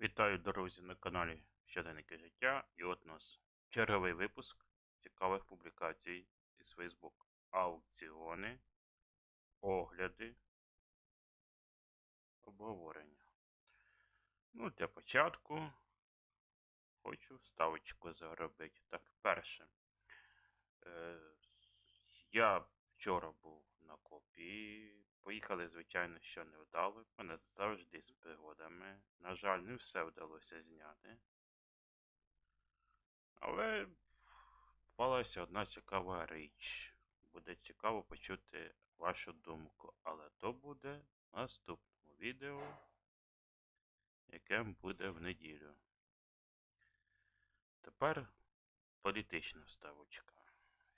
Вітаю, друзі, на каналі Щоденники життя. І от у нас черговий випуск цікавих публікацій із Facebook. Аукціони, огляди, обговорення. Ну, для початку хочу вставочку заробити. Так, перше. Е, я вчора був на копі. Поїхали, звичайно, що не вдало. Мене завжди з пригодами. На жаль, не все вдалося зняти. Але попалася одна цікава річ. Буде цікаво почути вашу думку. Але то буде в наступному відео, яке буде в неділю. Тепер політична вставочка.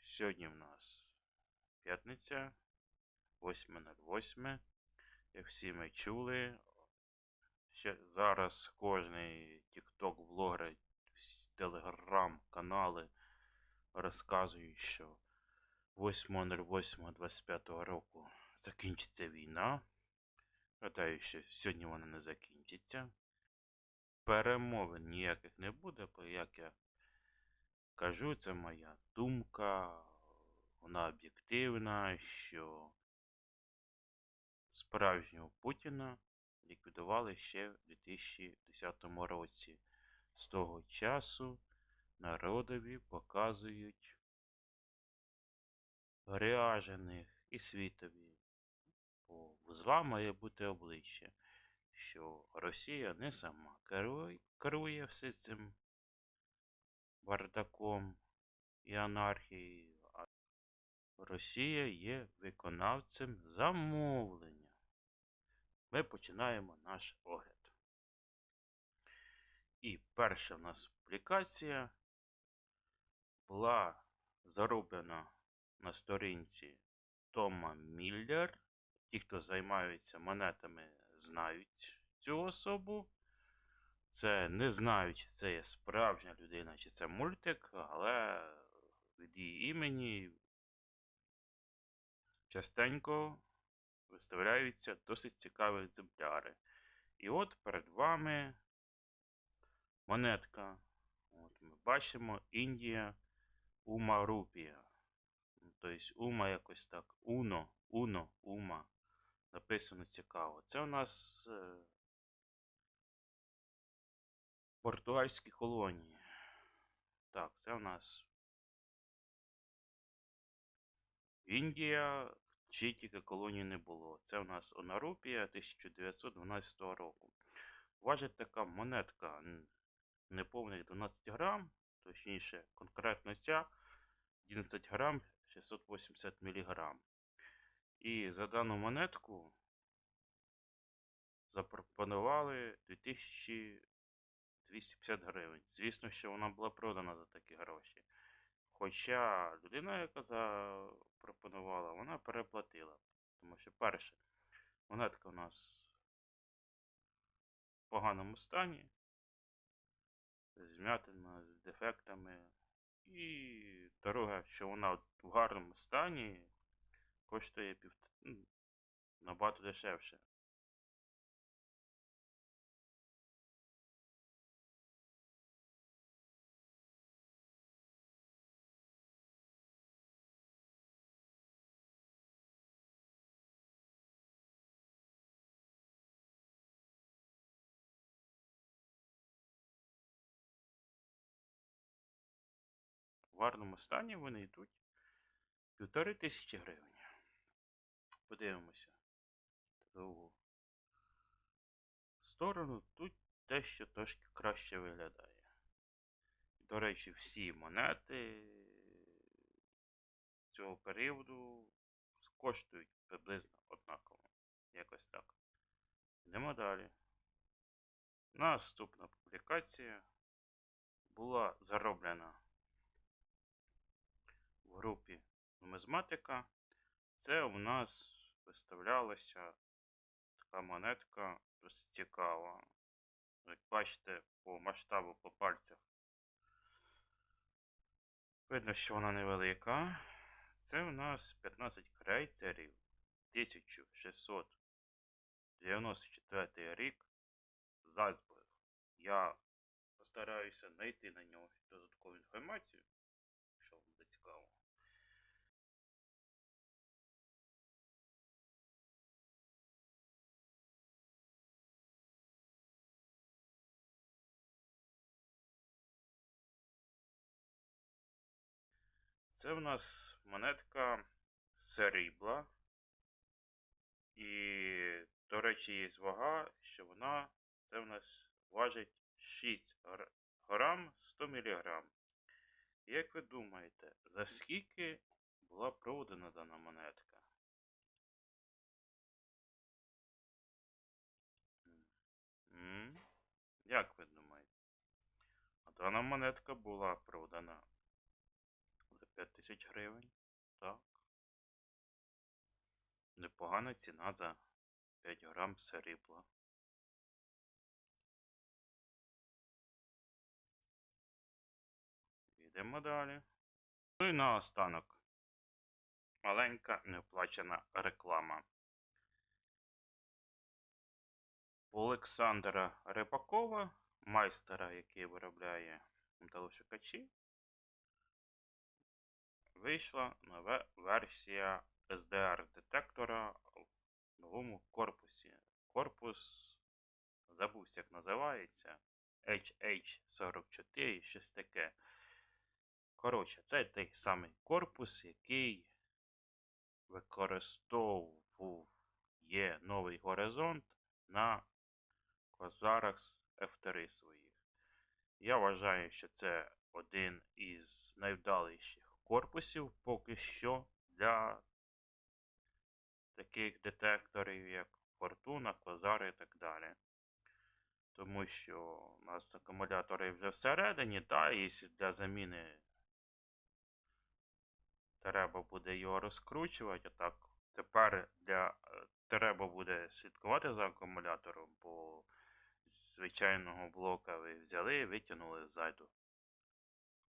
Сьогодні в нас п'ятниця. 8.08. Як всі ми чули, ще зараз кожний TikTok, блогер, телеграм-канали розказують, що 8.08.25 року закінчиться війна. Гадаю, що сьогодні вона не закінчиться. Перемовин ніяких не буде, бо як я кажу, це моя думка. Вона об'єктивна, що справжнього Путіна ліквідували ще в 2010 році. З того часу народові показують ряжених і світові. Бо зла має бути обличчя, що Росія не сама керує, керує все цим бардаком і анархією. Росія є виконавцем замовлення. Ми починаємо наш огляд. І перша в нас публікація була зароблена на сторінці Тома Міллер. Ті, хто займаються монетами, знають цю особу. Це не знаю, чи це є справжня людина, чи це мультик, але від її імені частенько виставляються досить цікаві екземпляри. І от перед вами монетка. От Ми бачимо Індія Ума Рупія. Тобто Ума якось так. Уно, Уно, Ума. Написано цікаво. Це у нас е, португальські колонії. Так, це у нас Індія, чи тільки колонії не було. Це у нас Онарупія 1912 року. Важить така монетка неповних 12 грам, точніше, конкретно ця 11 грам 680 міліграм. І за дану монетку запропонували 2250 гривень. Звісно, що вона була продана за такі гроші. Хоча людина, яка запропонувала, вона переплатила. Тому що, перше, монетка у нас в поганому стані, з зм'ятина, з дефектами. І друге, що вона в гарному стані коштує пів... Ну, набагато дешевше. В гарному стані вони йдуть півтори тисячі гривень. Подивимося другу сторону. Тут дещо трошки краще виглядає. До речі, всі монети цього періоду коштують приблизно однаково. Якось так. Йдемо далі. Наступна публікація була зароблена групі нумизматика. Це у нас виставлялася така монетка досить цікава. Як бачите, по масштабу по пальцях. Видно, що вона невелика. Це у нас 15 крейцерів 1694 рік Зальцбург. Я постараюся знайти на нього додаткову інформацію, що вам буде цікаво. Це в нас монетка срібла. І, до речі, є вага, що вона це в нас важить 6 грам 100 мг. Як ви думаєте, за скільки була продана дана монетка? Як ви думаєте? Дана монетка була продана за 5000 гривень. Так. Непогана ціна за 5 грам срібла. Йдемо далі. Ну і наостанок. Маленька неоплачена реклама. Олександра Рибакова, майстера, який виробляє металошукачі, вийшла нова версія SDR-детектора в новому корпусі. Корпус забувся, як називається. HH44, щось таке. Коротше, це той самий корпус, який використовував є новий горизонт на Козарах F3 своїх. Я вважаю, що це один із найвдаліших корпусів поки що для таких детекторів, як Фортуна, Козари і так далі. Тому що у нас акумулятори вже всередині, та і для заміни треба буде його розкручувати. А так, тепер для, е, треба буде слідкувати за акумулятором, бо звичайного блока ви взяли, і витягнули ззаду.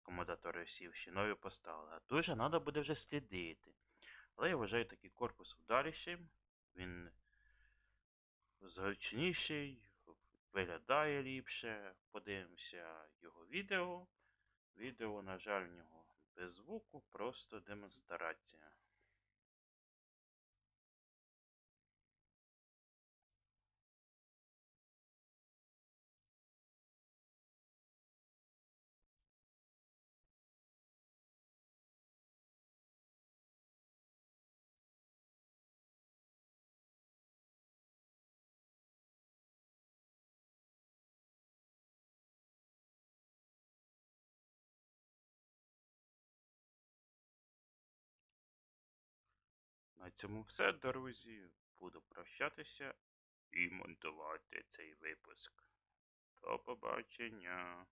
Акумулятори сівші, нові поставили. А дуже треба буде вже слідити. Але я вважаю такий корпус вдалішим. Він зручніший, виглядає ліпше. Подивимося його відео. Відео, на жаль, в нього без звуку, просто демонстрація. На цьому все, друзі. Буду прощатися і монтувати цей випуск. До побачення.